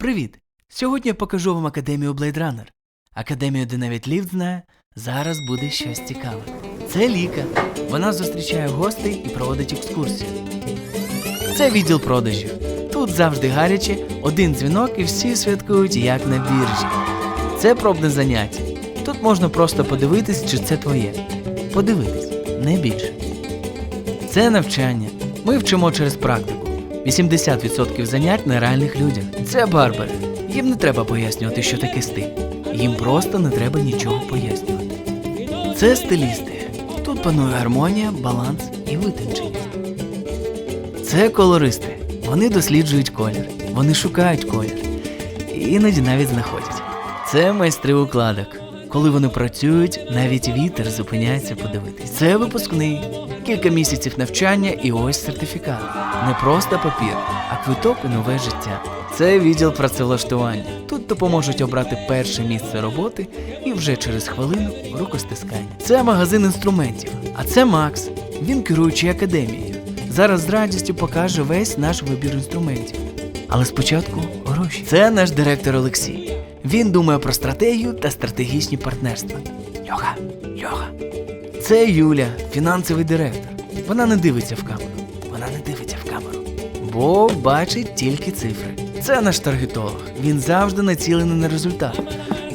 Привіт! Сьогодні я покажу вам академію Blade Runner. Академію, де навіть ліфт знає, зараз буде щось цікаве. Це Ліка. Вона зустрічає гостей і проводить екскурсію. Це відділ продажів. Тут завжди гаряче, один дзвінок і всі святкують як на біржі. Це пробне заняття. Тут можна просто подивитись, чи це твоє. Подивитись, не більше. Це навчання. Ми вчимо через практику. 80% занять на реальних людях. Це барбери. Їм не треба пояснювати, що таке стиль. Їм просто не треба нічого пояснювати. Це стилісти. Тут панує гармонія, баланс і витонченість. Це колористи. Вони досліджують колір, вони шукають колір. Іноді навіть знаходять. Це майстри укладок. Коли вони працюють, навіть вітер зупиняється подивитись. Це випускний. Кілька місяців навчання і ось сертифікат. Не просто папір, а квиток у нове життя. Це відділ працевлаштування. Тут допоможуть обрати перше місце роботи і вже через хвилину рукостискання. Це магазин інструментів, а це Макс. Він керуючий академією. Зараз з радістю покаже весь наш вибір інструментів. Але спочатку гроші. Це наш директор Олексій. Він думає про стратегію та стратегічні партнерства. Льоха, Льоха. Це Юля, фінансовий директор. Вона не дивиться в камеру. Вона не дивиться в камеру. Бо бачить тільки цифри. Це наш таргетолог. Він завжди націлений на результат.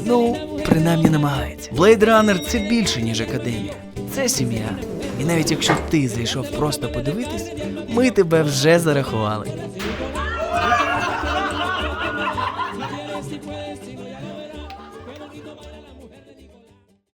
Ну, принаймні намагається. Blade Runner – це більше, ніж академія. Це сім'я. І навіть якщо ти зайшов просто подивитись, ми тебе вже зарахували.